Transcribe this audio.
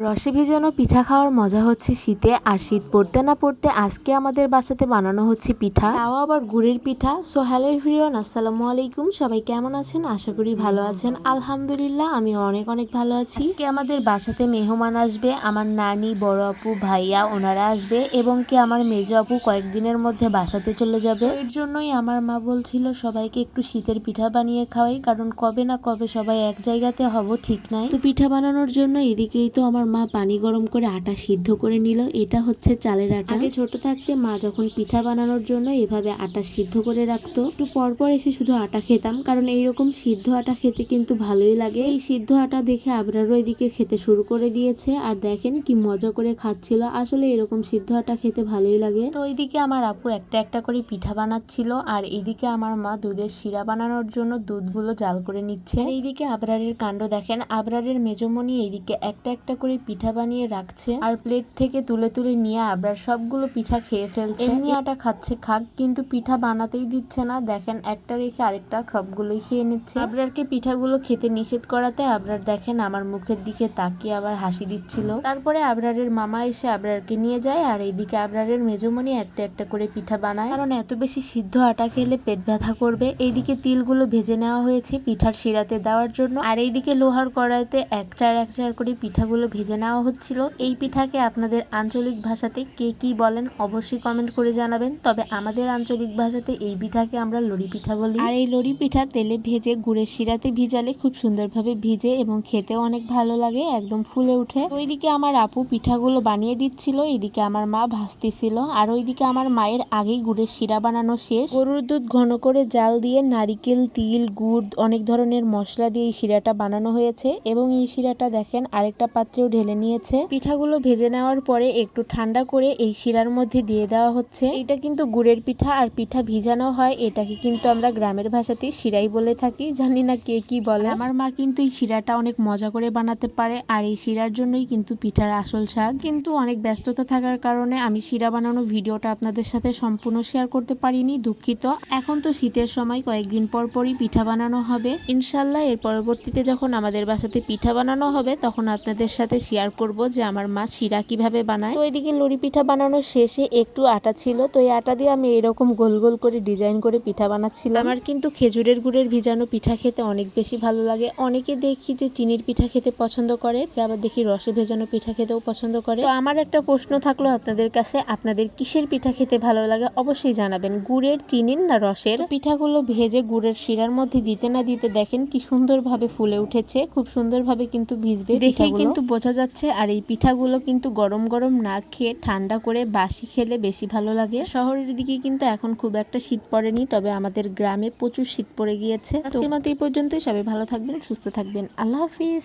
রসে ভেজানো পিঠা খাওয়ার মজা হচ্ছে শীতে, আর শীত পড়তে না পড়তে আজকে আমাদের বাসাতে বানানো হচ্ছে পিঠা। তাও আবার গুড়ের পিঠা। সো হ্যালো এভরিওয়ান আসসালামু আলাইকুম। সবাই কেমন আছেন? আশা করি ভালো আছেন। আলহামদুলিল্লাহ আমি অনেক অনেক ভালো আছি। আজকে আমাদের বাসাতে মেহমান আসবে। আমার নানি, বড় আপু, ভাইয়া, ওনারা আসবে এবং কি আমার মেজ আপু কয়েকদিনের মধ্যে বাসাতে চলে যাবে। এর জন্যই আমার মা বলছিল, সবাইকে একটু শীতের পিঠা বানিয়ে খাওয়াই। কারণ কবে না কবে সবাই এক জায়গাতে হব, ঠিক নাই? তো পিঠা বানানোর জন্য এদিকেই তো আমার মা পানি গরম করে আটা সিদ্ধ করে নিল। এটা হচ্ছে চালের আটা। আগে ছোট থাকতে মা যখন পিঠা বানানোর জন্য এভাবে আটা সিদ্ধ করে রাখতো, একটু পর পর এসে শুধু আটা খেতাম। কারণ এইরকম সিদ্ধ আটা খেতে কিন্তু ভালোই লাগে। এই সিদ্ধ আটা দেখে আবরারও এদিকে খেতে শুরু করে দিয়েছে। আর দেখেন কি মজা করে খাচ্ছিল। আসলে এরকম সিদ্ধ আটা খেতে ভালোই লাগে। তো ওইদিকে আমার আপু একটা একটা করে পিঠা বানাচ্ছিল। আর এইদিকে আমার মা দুধের শিরা বানানোর জন্য দুধগুলো জাল করে নিচ্ছে। এইদিকে আবরারের কাণ্ড দেখেন। আবরারের মেজমনি এইদিকে একটা একটা করে পিঠা বানিয়ে রাখছে আর প্লেট থেকে তুলে তুলে নিয়ে আবরার সবগুলো পিঠা খেয়ে ফেলছে। এমনি আটা খাচ্ছে খাক কিন্তু পিঠা বানাতেই দিচ্ছে না। দেখেন একটা রেখে আরেকটা সবগুলোই খেয়ে নিচ্ছে। আবরারকে পিঠাগুলো খেতে নিষেধ করাতে আবরার দেখেন আমার মুখের দিকে তাকিয়ে আবার হাসি দিচ্ছিল। তারপরে আবরারের মামা এসে আবরারকে নিয়ে যায় আর এইদিকে আবরারের মেজমনি একটা একটা করে পিঠা বানায়। কারণ এত বেশি সিদ্ধ আটা খেলে পেট ব্যথা করবে। এইদিকে তিলগুলো ভেজে নেওয়া হয়েছে পিঠার শিরাতে দেওয়ার জন্য। আর এইদিকে লোহার কড়াইতে এক চার এক চার করে পিঠাগুলো ভেজে নেওয়া হচ্ছিল। এই পিঠাকে আপনাদের আঞ্চলিক ভাষাতে কে কি বলেন অবশ্যই কমেন্ট করে জানাবেন। তবে আমাদের আঞ্চলিক ভাষাতে এই পিঠাকে আমরা লড়ি পিঠা বলি। আর এই লড়ি পিঠা তেলে ভেজে, গুড়ের শিরাতে ভিজালে খুব সুন্দরভাবে ভিজে এবং খেতেও অনেক ভালো লাগে, একদম ফুলে উঠে ওইদিকে আমার আপু পিঠাগুলো বানিয়ে দিচ্ছিল এদিকে আমার মা ভাজতেছিল, আর ওইদিকে আমার মায়ের আগেই গুড়ের শিরা বানানো শেষ। গরুর দুধ ঘন করে জাল দিয়ে নারিকেল, তিল, গুড়, অনেক ধরনের মশলা দিয়ে এই শিরাটা বানানো হয়েছে। এবং এই শিরাটা দেখেন আরেকটা পাত্রেও ঢেলে নিয়েছে। পিঠাগুলো ভেজে নেওয়ার পরে একটু ঠান্ডা করে এই শিরার মধ্যে দিয়ে দেওয়া হচ্ছে। এটা কিন্তু গুড়ের পিঠা আর পিঠা ভিজানো হয়। এটাকে কিন্তু আমরা গ্রামের ভাষাতে শিরাই বলে থাকি। জানি না কে কি বলে। আমার মা কিন্তু এই শিরাটা অনেক মজা করে বানাতে পারে আর এই শিরার জন্যই কিন্তু পিঠার আসল স্বাদ। কিন্তু অনেক ব্যস্ততা থাকার কারণে আমি শিরা বানানো ভিডিওটা আপনাদের সাথে সম্পূর্ণ শেয়ার করতে পারিনি, দুঃখিত। এখন তো শীতের সময়, কয়েকদিন পর পরই পিঠা বানানো হবে। ইনশাল্লাহ এর পরবর্তীতে যখন আমাদের বাসাতে পিঠা বানানো হবে, তখন আপনাদের সাথে শেয়ার করব যে আমার মা শিরা কীভাবে বানায়। তো এদিকে লড়ি পিঠা বানানোর শেষে একটু আটা ছিল তো এই আটা দিয়ে আমি এরকম গোল গোল করে ডিজাইন করে পিঠা বানাচ্ছিলাম। আমার কিন্তু খেজুরের গুড়ের ভিজানো পিঠা খেতে অনেক বেশি ভালো লাগে। অনেকে দেখি যে চিনির পিঠা খেতে পছন্দ করে আবার দেখি রসে ভেজানো পিঠা খেতেও পছন্দ করে। তো আমার একটা প্রশ্ন থাকল আপনাদের কাছে আপনাদের কিসের পিঠা খেতে ভালো লাগে? অবশ্যই জানাবেন গুড়ের চিনির না রসের? পিঠাগুলো ভেজে গুড়ের শিরার মধ্যে দিতে না দিতে দেখেন কি সুন্দরভাবে ফুলে উঠেছে খুব সুন্দরভাবে কিন্তু ভিজবে দেখেই কিন্তু বোঝা যাচ্ছে আর এই পিঠাগুলো কিন্তু গরম গরম না খেয়ে ঠান্ডা করে বাসি খেলে বেশি ভালো লাগে। শহরের দিকে কিন্তু এখন খুব একটা শীত পড়েনি, তবে আমাদের গ্রামে প্রচুর শীত পড়ে গিয়েছে। আজকের মতো এই পর্যন্তই। সবাই ভালো থাকবেন, সুস্থ থাকবেন। আল্লাহ হাফিজ।